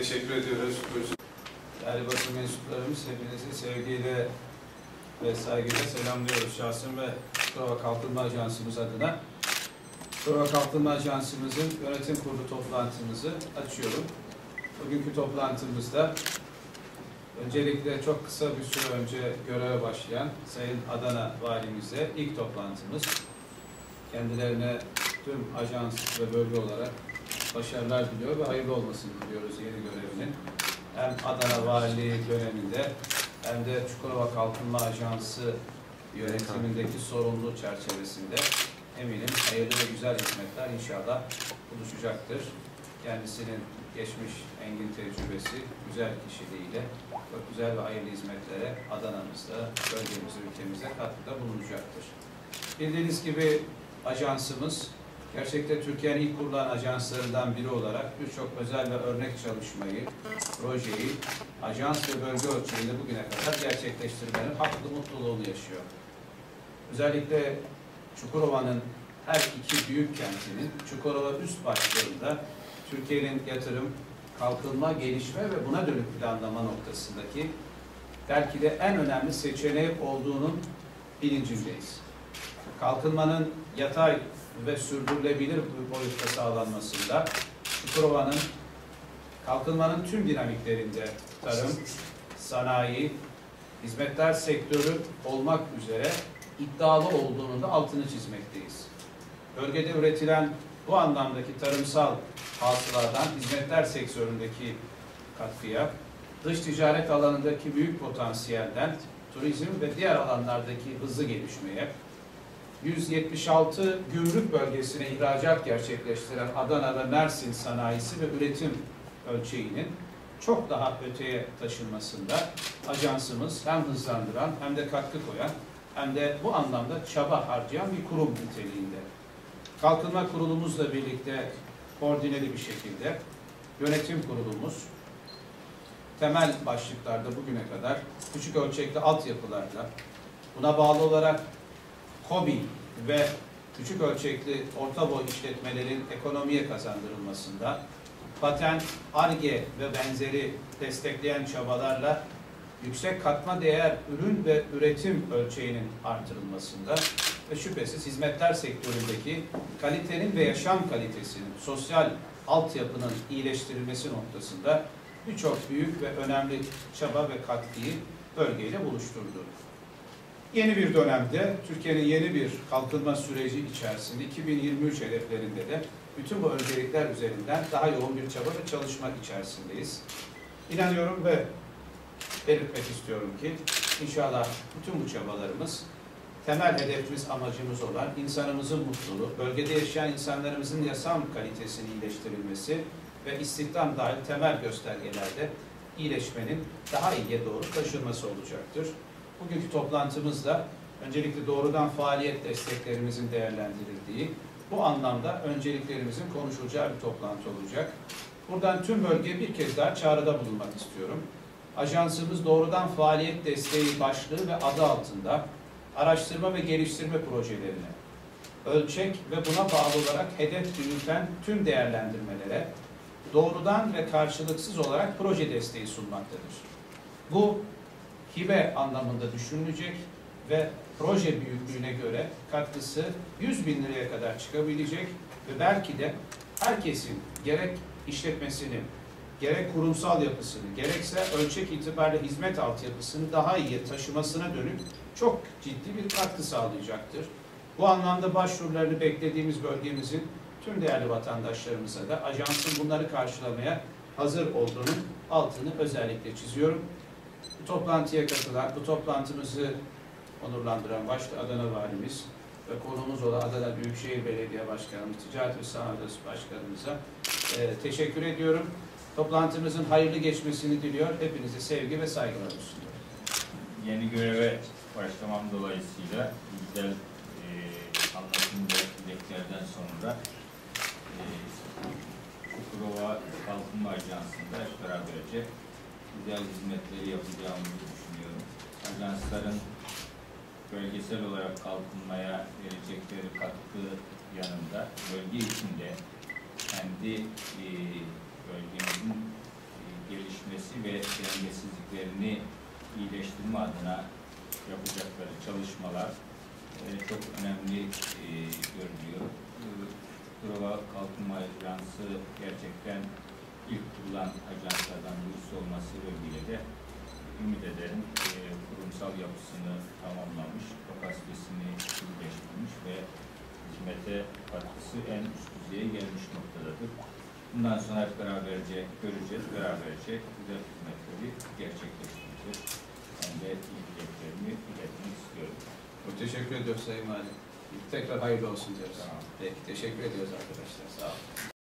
Teşekkür ediyoruz. Değerli basın mensuplarımız hepinizi sevgiyle ve saygıyla selamlıyoruz şahsım ve Çukurova Kalkınma Ajansımız adına. Çukurova Kalkınma Ajansımızın yönetim kurulu toplantımızı açıyorum. Bugünkü toplantımızda öncelikle çok kısa bir süre önce göreve başlayan Sayın Adana Valimize ilk toplantımız. Kendilerine tüm ajans ve bölge olarak başarılar diliyor ve hayırlı olmasını diliyoruz yeni görevinin hem Adana Valiliği döneminde hem de Çukurova Kalkınma Ajansı yönetimindeki sorumluluğu çerçevesinde eminim hayırlı ve güzel hizmetler inşallah buluşacaktır. Kendisinin geçmiş engin tecrübesi, güzel kişiliğiyle çok güzel ve hayırlı hizmetlere Adana'mızda, bölgemize, ülkemize katkıda bulunacaktır. Bildiğiniz gibi ajansımız gerçekten Türkiye'nin ilk kurulan ajanslarından biri olarak birçok özel ve örnek çalışmayı, projeyi ajans ve bölge ölçeğinde bugüne kadar gerçekleştirmenin haklı mutluluğunu yaşıyor. Özellikle Çukurova'nın her iki büyük kentinin Çukurova üst başlığında Türkiye'nin yatırım, kalkınma, gelişme ve buna dönük planlama noktasındaki belki de en önemli seçeneği olduğunun bilincindeyiz. Kalkınmanın yatay ve sürdürülebilir bir boyutta sağlanmasında Çukurova'nın kalkınmanın tüm dinamiklerinde tarım, sanayi, hizmetler sektörü olmak üzere iddialı olduğunun da altını çizmekteyiz. Bölgede üretilen bu anlamdaki tarımsal hasıladan hizmetler sektöründeki katkıya, dış ticaret alanındaki büyük potansiyelden turizm ve diğer alanlardaki hızlı gelişmeye, 176 gümrük bölgesine ihracat gerçekleştiren Adana ve Mersin sanayisi ve üretim ölçeğinin çok daha öteye taşınmasında ajansımız hem hızlandıran hem de katkı koyan hem de bu anlamda çaba harcayan bir kurum niteliğinde. Kalkınma kurulumuzla birlikte koordineli bir şekilde yönetim kurulumuz temel başlıklarda bugüne kadar küçük ölçekli altyapılarla buna bağlı olarak KOBİ ve küçük ölçekli orta boy işletmelerin ekonomiye kazandırılmasında patent, ARGE ve benzeri destekleyen çabalarla yüksek katma değer ürün ve üretim ölçeğinin artırılmasında ve şüphesiz hizmetler sektöründeki kalitenin ve yaşam kalitesinin, sosyal altyapının iyileştirilmesi noktasında birçok büyük ve önemli çaba ve katkıyı bölgeyle buluşturdu. Yeni bir dönemde Türkiye'nin yeni bir kalkınma süreci içerisinde 2023 hedeflerinde de bütün bu öncelikler üzerinden daha yoğun bir çaba ve çalışma içerisindeyiz. İnanıyorum ve belirtmek istiyorum ki inşallah bütün bu çabalarımız temel hedefimiz, amacımız olan insanımızın mutluluğu, bölgede yaşayan insanlarımızın yaşam kalitesinin iyileştirilmesi ve istihdam dahil temel göstergelerde iyileşmenin daha iyiye doğru taşınması olacaktır. Bugünkü toplantımızda öncelikle doğrudan faaliyet desteklerimizin değerlendirildiği, bu anlamda önceliklerimizin konuşulacağı bir toplantı olacak. Buradan tüm bölgeye bir kez daha çağrıda bulunmak istiyorum. Ajansımız doğrudan faaliyet desteği başlığı ve adı altında araştırma ve geliştirme projelerini ölçek ve buna bağlı olarak hedef büyüten tüm değerlendirmelere doğrudan ve karşılıksız olarak proje desteği sunmaktadır. Bu hibe anlamında düşünülecek ve proje büyüklüğüne göre katkısı 100 bin liraya kadar çıkabilecek ve belki de herkesin gerek işletmesini, gerek kurumsal yapısını, gerekse ölçek itibariyle hizmet altyapısını daha iyi taşımasına dönük çok ciddi bir katkı sağlayacaktır. Bu anlamda başvurularını beklediğimiz bölgemizin tüm değerli vatandaşlarımıza da ajansın bunları karşılamaya hazır olduğunun altını özellikle çiziyorum. Bu toplantıya katılan, bu toplantımızı onurlandıran başta Adana Valimiz ve konumuz olan Adana Büyükşehir Belediye Başkanımız, Ticaret ve Sanayi Odası Başkanımıza e, teşekkür ediyorum. Toplantımızın hayırlı geçmesini diliyor. Hepinize sevgi ve saygılar sunuyorum. Yeni göreve başlamam dolayısıyla güzel e, anlatım ve dileklerden sonra e, Çukurova Kalkınma Ajansı'nda hep beraberce güzel hizmetleri yapacağımızı düşünüyorum. Ajansların bölgesel olarak kalkınmaya verecekleri katkı yanında bölge içinde kendi e, bölgemizin gelişmesi ve dengesizliklerini iyileştirme adına yapacakları çalışmalar e, çok önemli e, görülüyor. E, Prova Kalkınma Ajansı gerçekten ilk kurulan ajanslardan birisi olması sebebiyle de ümit ederim e, kurumsal yapısını tamamlamış, kapasitesini iyileştirmiş ve hizmete katkısı en üst düzeye gelmiş noktadadır. Bundan sonra hep beraberce göreceğiz, beraberce güzel hizmetleri gerçekleştireceğiz. Ben de iyi dileklerimi iletmek istiyorum. Çok teşekkür ediyoruz Sayın Valim. Tekrar hayırlı olsun diyoruz. Tamam. Peki teşekkür ediyoruz arkadaşlar. Sağ olun.